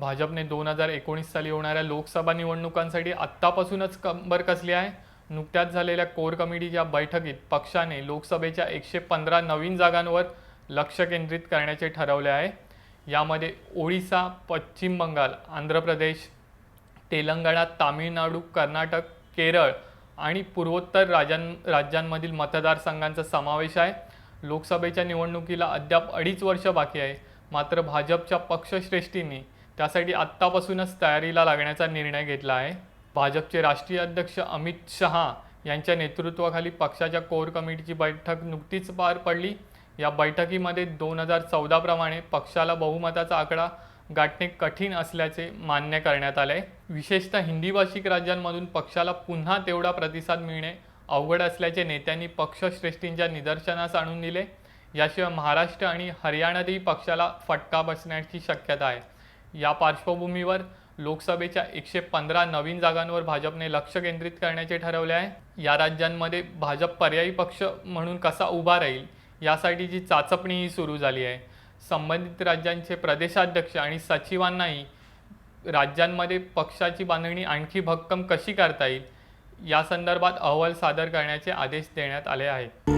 भाजपने दोन हजार एकोणीस साली होणाऱ्या लोकसभा निवडणुकांसाठी आत्तापासूनच कंबर कसली आहे? नुकत्याच झालेल्या कोर कमिटीच्या बैठकीत पक्षाने लोकसभेच्या एकशे पंधरा नवीन जागांवर लक्ष केंद्रित करण्याचे ठरवले आहे. यामध्ये ओडिसा पश्चिम बंगाल आंध्र प्रदेश तेलंगणा तामिळनाडू कर्नाटक केरळ आणि पूर्वोत्तर राजां राज्यांमधील मतदारसंघांचा समावेश आहे. लोकसभेच्या निवडणुकीला अद्याप अडीच वर्ष बाकी आहे. मात्र भाजपच्या पक्षश्रेष्ठींनी त्यासाठी आत्तापासूनच तयारीला लागण्याचा निर्णय घेतला आहे. भाजपचे राष्ट्रीय अध्यक्ष अमित शहा यांच्या नेतृत्वाखाली पक्षाच्या कोर कमिटीची बैठक नुकतीच पार पडली. या बैठकीमध्ये दोन हजार चौदाप्रमाणे पक्षाला बहुमताचा आकडा गाठणे कठीण असल्याचे मान्य करण्यात आले. विशेषतः हिंदी भाषिक राज्यांमधून पक्षाला पुन्हा तेवढा प्रतिसाद मिळणे अवघड असल्याचे नेत्यांनी पक्षश्रेष्ठींच्या निदर्शनास आणून दिले. याशिवाय महाराष्ट्र आणि हरियाणातही पक्षाला फटका बसण्याची शक्यता आहे. या पार्श्वभूमीवर लोकसभेच्या एकशे पंधरा नवीन जागांवर भाजपने लक्ष केंद्रित करण्याचे ठरवले आहे. या राज्यांमध्ये भाजप पर्यायी पक्ष म्हणून कसा उभा राहील यासाठीची चाचपणीही सुरू झाली आहे. संबंधित राज्यांचे प्रदेशाध्यक्ष आणि सचिवांनाही राज्यांमध्ये पक्षाची बांधणी आणखी भक्कम कशी करता येईल या संदर्भात अहवाल सादर करण्याचे आदेश देण्यात आले आहेत.